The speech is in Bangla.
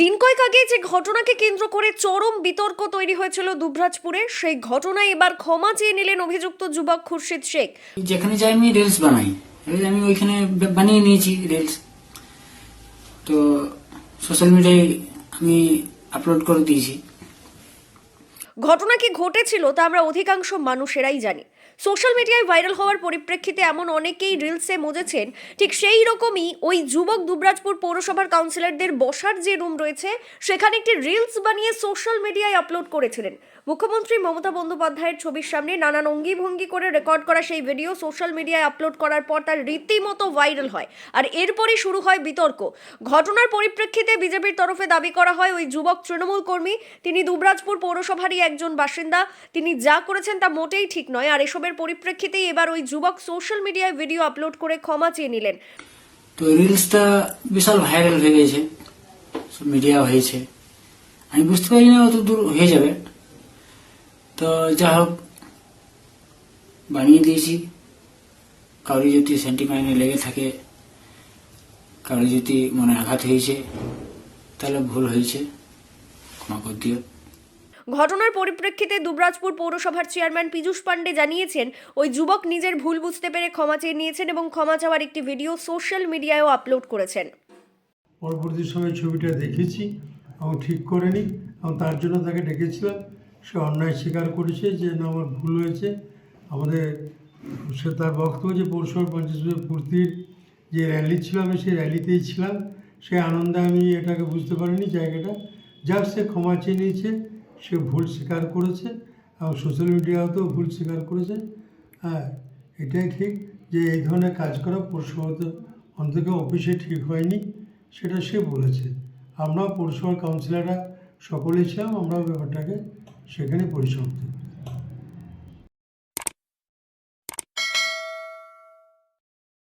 দিন কয়েক আগে যে ঘটনাকে কেন্দ্র করে চরম বিতর্ক তৈরি হয়েছিল দুবরাজপুরে সেই ঘটনায় এবার ক্ষমা চেয়ে নিলেন অভিযুক্ত যুবক খুরশিদ শেখ। যেখানে যাই আমি রিলস বানাই। আমি ওইখানে বানিয়ে নিয়েছি রিলস। তো সোশ্যাল মিডিয়ায় আমি আপলোড করে দিয়েছি। ঘটনা কি ঘটেছিল তা আমরা অধিকাংশ মানুষেরাই জানি। সোশ্যাল মিডিয়ায় ভাইরাল হওয়ার পরিপ্রেক্ষিতে এমন অনেকেই রিলসে মজেছেন। ঠিক সেই রকমই ওই যুবক দুবরাজপুর পৌরসভার কাউন্সিলরদের বসার যে রুম রয়েছে, সেখানে একটি রিলস বানিয়ে সোশ্যাল মিডিয়ায় আপলোড করেছিলেন। মুখ্যমন্ত্রী মমতা বন্দ্যোপাধ্যায়ের ছবির সামনে নানান অঙ্গি ভঙ্গি করে রেকর্ড করা সেই ভিডিও সোশ্যাল মিডিয়ায় আপলোড করার পর তার রীতিমতো ভাইরাল হয়। আর এরপরই শুরু হয় বিতর্ক। ঘটনার পরিপ্রেক্ষিতে বিজেপির তরফে দাবি করা হয়, ওই যুবক তৃণমূল কর্মী, তিনি দুবরাজপুর পৌরসভারই একজন বাসিন্দা, তিনি যা করেছেন তা মোটেই ঠিক নয়। আর এসবের পরিপ্রেক্ষিতেই এবার ওই যুবক সোশ্যাল মিডিয়ায় ভিডিও আপলোড করে ক্ষমা চেয়ে নিলেন। তো রিলসটা বিশাল ভাইরাল হয়ে গেছে মিডিয়া হয়েছে। আমি বুঝতে পারি না অত দূর হয়ে যাবে। তো যা হোক, বানিয়ে দিয়েছি। কারোর যদি সেন্টিমেন্টে লেগে থাকে কারোর যদি মনে আঘাত হয়েছে, তাহলে ভুল হয়েছে। ক্ষমা করে দিও। ঘটনার পরিপ্রেক্ষিতে দুবরাজপুর পৌরসভার চেয়ারম্যান পীযূষ পান্ডে জানিয়েছেন, ওই যুবক নিজের ভুল বুঝতে পেরে ক্ষমা চেয়ে নিয়েছেন এবং ক্ষমা চাওয়ার একটি ভিডিও সোশ্যাল মিডিয়ায়ও আপলোড করেছেন। পরবর্তী সময় ছবিটা দেখেছি এবং ঠিক করেনি এবং তার জন্য তাকে ডেকেছিলাম। সে অন্যায় স্বীকার করেছে যে না, আমার ভুল হয়েছে। আমাদের সে তার বক্তব্য যে পৌরসভা পঞ্চায়েত ফুর্তির যে র্যালি ছিল, আমি সেই র্যালিতেই ছিলাম। সেই আনন্দে আমি এটাকে বুঝতে পারিনি জায়গাটা। যাক সে ক্ষমা চেয়ে নিয়েছে সে ভুল স্বীকার করেছে এবং সোশ্যাল মিডিয়াতেও ভুল স্বীকার করেছে। হ্যাঁ এটাই ঠিক যে এই ধরনের কাজ করা পৌরসভাতে অন্তত অফিসে ঠিক হয়নি, সেটা সে বলেছে। আমরা পৌরসভার কাউন্সিলররা সকলেই ছিলাম আমরা ব্যাপারটাকে সেখানে পরিশ্রম করি।